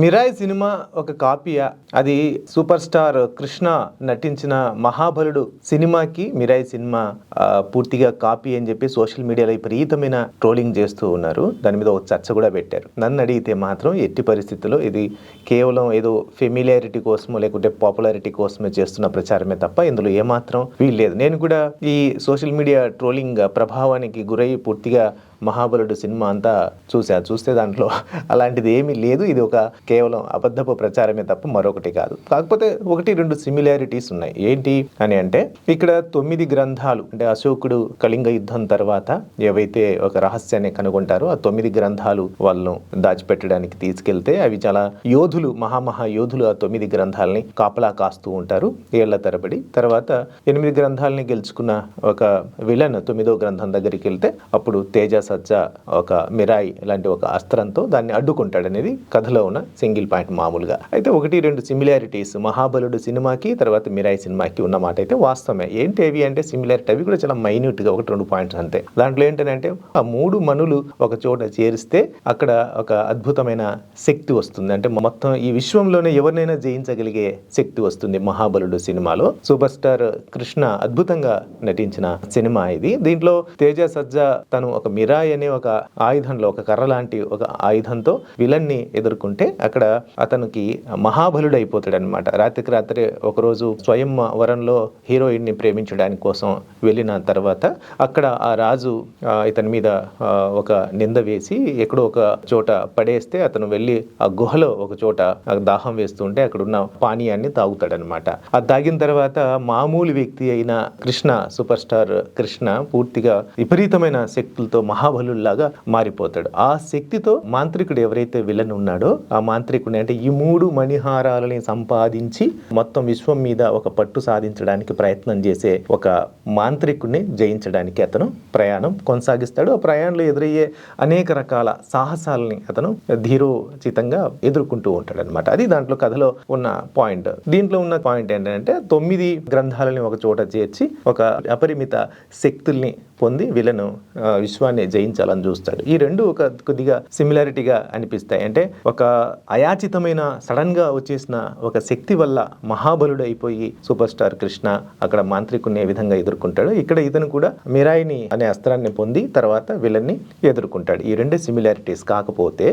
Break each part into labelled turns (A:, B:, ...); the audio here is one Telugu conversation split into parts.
A: మిరాయి సినిమా ఒక కాపీయా? అది సూపర్ స్టార్ కృష్ణ నటించిన మహాబలుడు సినిమాకి మిరాయి సినిమా పూర్తిగా కాపీ అని చెప్పి సోషల్ మీడియాలో విపరీతమైన ట్రోలింగ్ చేస్తూ ఉన్నారు. దాని మీద ఒక చర్చ కూడా పెట్టారు. నన్ను అడిగితే మాత్రం ఎట్టి పరిస్థితుల్లో ఇది కేవలం ఏదో ఫెమిలియారిటీ కోసమో లేకుంటే పాపులారిటీ కోసమే చేస్తున్న ప్రచారమే తప్ప ఇందులో ఏమాత్రం వీల్లేదు. నేను కూడా ఈ సోషల్ మీడియా ట్రోలింగ్ ప్రభావానికి గురై పూర్తిగా మహాబలుడు సినిమా అంతా చూసా చూస్తే దాంట్లో అలాంటిది ఏమీ లేదు. ఇది ఒక కేవలం అబద్ధపు ప్రచారమే తప్ప మరొకటి కాదు. కాకపోతే ఒకటి రెండు సిమిలారిటీస్ ఉన్నాయి. ఏంటి అని అంటే ఇక్కడ తొమ్మిది గ్రంథాలు అంటే అశోకుడు కళింగ యుద్ధం తర్వాత ఏవైతే ఒక రహస్యాన్ని కనుగొంటారో ఆ తొమ్మిది గ్రంథాలు వాళ్ళను దాచిపెట్టడానికి తీసుకెళ్తే అవి చాలా యోధులు మహామహా యోధులు ఆ తొమ్మిది గ్రంథాలని కాపలా కాస్తూ ఉంటారు ఏళ్ళ తరబడి. తర్వాత ఎనిమిది గ్రంథాలని గెలుచుకున్న ఒక విలన్ తొమ్మిదో గ్రంథం దగ్గరికి వెళ్తే అప్పుడు తేజస్ సజ్జ ఒక మిరాయి లాంటి ఒక అస్త్రంతో దాన్ని అడ్డుకుంటాడు అనేది కథలో ఉన్న సింగిల్ పాయింట్ మామూలుగా. అయితే ఒకటి రెండు సిమిలారిటీస్ మహాబలుడు సినిమాకి తర్వాత మిరాయి సినిమాకి ఉన్న మాట అయితే వాస్తవమే. ఏంటి అవి అంటే సిమిలారిటీ? అవి కూడా చాలా మైన్యూట్గా ఒకటి రెండు పాయింట్స్ అంతే. దాంట్లో ఏంటంటే ఆ మూడు మనులు ఒక చోట చేరిస్తే అక్కడ ఒక అద్భుతమైన శక్తి వస్తుంది. అంటే మొత్తం ఈ విశ్వంలోనే ఎవరినైనా జయించగలిగే శక్తి వస్తుంది మహాబలుడు సినిమాలో. సూపర్ స్టార్ కృష్ణ అద్భుతంగా నటించిన సినిమా ఇది. దీంట్లో తేజ సజ్జ తను ఒక మిరాయి అనే ఒక ఆయుధంలో ఒక కర్ర లాంటి ఒక ఆయుధంతో విలన్ని ఎదుర్కొంటే అక్కడ అతనికి మహాబలుడు అయిపోతాడు అనమాట రాత్రికి రాత్రి ఒకరోజు స్వయం వరంలో హీరోయిన్ని ప్రేమించడానికి కోసం వెళ్ళిన తర్వాత అక్కడ ఆ రాజు ఇతని మీద ఒక నింద వేసి ఎక్కడో ఒక చోట పడేస్తే అతను వెళ్ళి ఆ గుహలో ఒక చోట దాహం వేస్తుంటే అక్కడ ఉన్న పానీయాన్ని తాగుతాడనమాట ఆ తాగిన తర్వాత మామూలు వ్యక్తి అయిన కృష్ణ సూపర్ స్టార్ కృష్ణ పూర్తిగా విపరీతమైన శక్తులతో మహా మహాబలుల్లాగా మారిపోతాడు. ఆ శక్తితో మాంత్రికుడు ఎవరైతే విలన్ ఉన్నాడో ఆ మాంత్రికుడిని అంటే ఈ మూడు మణిహారాలని సంపాదించి మొత్తం విశ్వం మీద ఒక పట్టు సాధించడానికి ప్రయత్నం చేసే ఒక మాంత్రికుడిని జయించడానికి అతను ప్రయాణం కొనసాగిస్తాడు. ఆ ప్రయాణంలో ఎదురయ్యే అనేక రకాల సాహసాలని అతను ధీరోచితంగా ఎదుర్కొంటూ ఉంటాడు అనమాట అది దాంట్లో కథలో ఉన్న పాయింట్. దీంట్లో ఉన్న పాయింట్ ఏంటంటే తొమ్మిది గ్రంథాలని ఒక చోట చేర్చి ఒక అపరిమిత శక్తుల్ని పొంది విలను విశ్వాన్ని జయించాలని చూస్తాడు. ఈ రెండు ఒక కొద్దిగా సిమిలారిటీగా అనిపిస్తాయి. అంటే ఒక అయాచితమైన సడన్గా వచ్చేసిన ఒక శక్తి వల్ల మహాబలుడు అయిపోయి సూపర్ స్టార్ కృష్ణ అక్కడ మాంత్రికుని ఏ విధంగా ఎదుర్కొంటాడు ఇక్కడ ఇతను కూడా మిరాయిని అనే అస్త్రాన్ని పొంది తర్వాత విలన్ని ఎదుర్కొంటాడు. ఈ రెండు సిమిలారిటీస్ కాకపోతే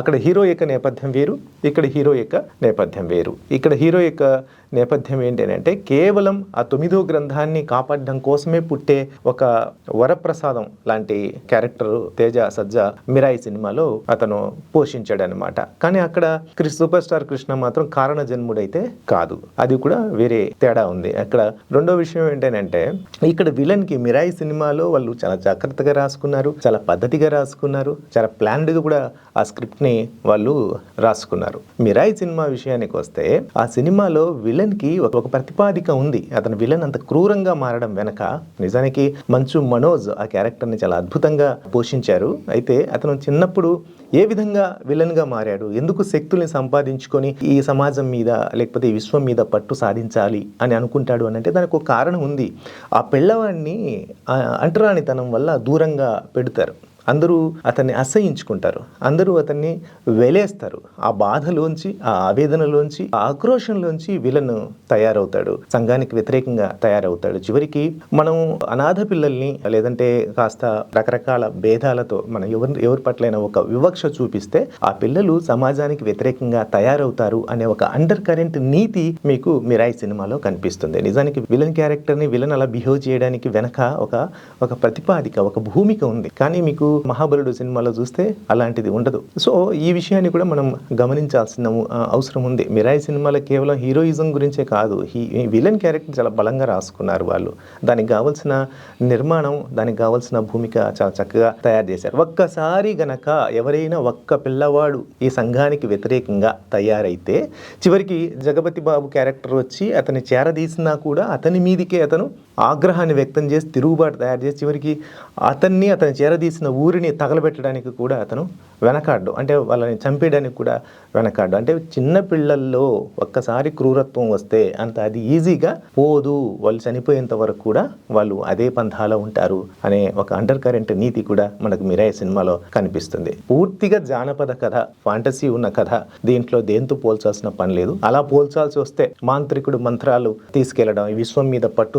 A: అక్కడ హీరో యొక్క నేపథ్యం వేరు ఇక్కడ హీరో యొక్క నేపథ్యం వేరు. ఇక్కడ హీరో యొక్క నేపథ్యం ఏంటి అని అంటే కేవలం ఆ తొమ్మిదో గ్రంథాన్ని కాపాడడం కోసమే పుట్టే ఒక వరప్రసాదం లాంటి క్యారెక్టర్ తేజ సజ్జ మిరాయి సినిమాలో అతను పోషించాడనమాట కానీ అక్కడ క్రిస్ సూపర్ స్టార్ కృష్ణ మాత్రం కారణ జన్ముడైతే కాదు. అది కూడా వేరే తేడా ఉంది. అక్కడ రెండో విషయం ఏంటంటే ఇక్కడ విలన్కి మిరాయి సినిమాలో వాళ్ళు చాలా జాగ్రత్తగా రాసుకున్నారు చాలా పద్ధతిగా రాసుకున్నారు చాలా ప్లాన్డ్గా కూడా ఆ స్క్రిప్ట్ని వాళ్ళు రాసుకున్నారు. మిరాయి సినిమా విషయానికి వస్తే ఆ సినిమాలో విలన్ విలన్కి ఒక ప్రతిపాదిక ఉంది. అతను విలన్ అంత క్రూరంగా మారడం వెనక నిజానికి మంచు మనోజ్ ఆ క్యారెక్టర్ని చాలా అద్భుతంగా పోషించారు. అయితే అతను చిన్నప్పుడు ఏ విధంగా విలన్గా మారాడు? ఎందుకు శక్తుల్ని సంపాదించుకొని ఈ సమాజం మీద లేకపోతే ఈ విశ్వం మీద పట్టు సాధించాలి అని అనుకుంటాడు అని అంటే దానికి ఒక కారణం ఉంది. ఆ పిల్లవాడిని అంటరానితనం వల్ల దూరంగా పెడతారు. అందరూ అతన్ని అసహించుకుంటారు. అందరూ అతన్ని వెలేస్తారు. ఆ బాధలోంచి ఆ ఆవేదనలోంచి ఆ ఆక్రోషంలోంచి విలను తయారవుతాడు. సంఘానికి వ్యతిరేకంగా తయారవుతాడు. చివరికి మనం అనాథ పిల్లల్ని లేదంటే కాస్త రకరకాల భేదాలతో మనం ఎవరి ఎవరి పట్లైనా ఒక వివక్ష చూపిస్తే ఆ పిల్లలు సమాజానికి వ్యతిరేకంగా తయారవుతారు అనే ఒక అండర్ కరెంట్ నీతి మీకు మిరాయి సినిమాలో కనిపిస్తుంది. నిజానికి విలన్ క్యారెక్టర్ని విలన్ అలా బిహేవ్ చేయడానికి వెనక ఒక ఒక ప్రతిపాదిక ఒక భూమిక ఉంది. కానీ మీకు మహాబలుడు సినిమాలో చూస్తే అలాంటిది ఉండదు. సో ఈ విషయాన్ని కూడా మనం గమనించాల్సిన అవసరం ఉంది. మిరాయి సినిమాలో కేవలం హీరోయిజం గురించే కాదు. ఈ ఈ విలన్ క్యారెక్టర్ చాలా బలంగా రాసుకున్నారు వాళ్ళు. దానికి కావాల్సిన నిర్మాణం దానికి కావాల్సిన భూమిక చాలా చక్కగా తయారు చేశారు. ఒక్కసారి గనక ఎవరైనా ఒక్క పిల్లవాడు ఈ సంఘానికి వ్యతిరేకంగా తయారైతే చివరికి జగపతి బాబు క్యారెక్టర్ వచ్చి అతని చేరదీసినా కూడా అతని మీదికే అతను ఆగ్రహాన్ని వ్యక్తం చేసి తిరుగుబాటు తయారు చేసి చివరికి అతన్ని అతను చేరదీసిన ఊరిని తగలబెట్టడానికి కూడా అతను వెనకాడ్డు. అంటే వాళ్ళని చంపేయడానికి కూడా వెనకాడ్డు. అంటే చిన్న పిల్లల్లో ఒక్కసారి క్రూరత్వం వస్తే అంత అది ఈజీగా పోదు. వాళ్ళు చనిపోయేంత వరకు కూడా వాళ్ళు అదే పంథాలో ఉంటారు అనే ఒక అండర్ కరెంట్ నీతి కూడా మనకు మిరాయి సినిమాలో కనిపిస్తుంది. పూర్తిగా జానపద కథ ఫాంటసీ ఉన్న కథ. దీంట్లో దేంతో పోల్చాల్సిన పని లేదు. అలా పోల్చాల్సి వస్తే మాంత్రికుడు మంత్రాలు తీసుకెళ్ళడం విశ్వం మీద పట్టు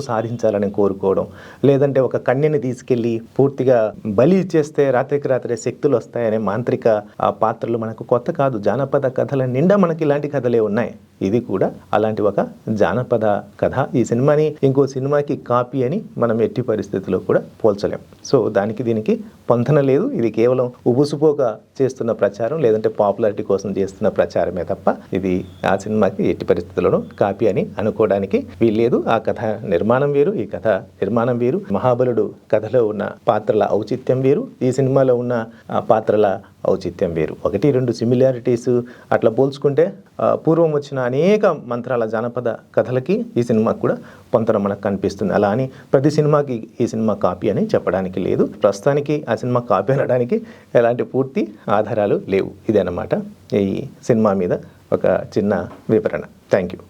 A: సాధించాలని కోరుకోవడం. లేదంటే ఒక కన్యని తీసుకెళ్ళి పూర్తిగా బలి ఇచ్చేస్తే రాత్రికి రాత్రే శక్తులు వస్తాయనే మాంత్రిక ఆ పాత్రలు మనకు కొత్త కాదు. జానపద కథల నిండా మనకి ఇలాంటి కథలే ఉన్నాయి. ఇది కూడా అలాంటి ఒక జానపద కథ. ఈ సినిమాని ఇంకో సినిమాకి కాపీ అని మనం ఎట్టి పరిస్థితుల్లో కూడా పోల్చలేం. సో దానికి దీనికి పొంతన లేదు. ఇది కేవలం ఉబుసుపోక చేస్తున్న ప్రచారం లేదంటే పాపులారిటీ కోసం చేస్తున్న ప్రచారమే తప్ప ఇది ఆ సినిమాకి ఎట్టి పరిస్థితుల్లోనూ కాపీ అని అనుకోవడానికి వీల్లేదు. ఆ కథ నిర్మాణం వేరు ఈ కథ నిర్మాణం వేరు. మహాబలుడు కథలో ఉన్న పాత్రల ఔచిత్యం వేరు. ఈ సినిమాలో ఉన్న ఆ పాత్రల ఔచిత్యం వేరు. ఒకటి రెండు సిమిలారిటీస్ అట్లా పోల్చుకుంటే పూర్వం వచ్చిన అనేక మంత్రాల జానపద కథలకి ఈ సినిమాకి కూడా పొంతన మనకు కనిపిస్తుంది. అలా అని ప్రతి సినిమాకి ఈ సినిమా కాపీ అని చెప్పడానికి లేదు. ప్రస్తుతానికి ఆ సినిమా కాపీ అనడానికి ఎలాంటి పూర్తి ఆధారాలు లేవు. ఇదన్నమాట ఈ సినిమా మీద ఒక చిన్న వివరణ. Thank you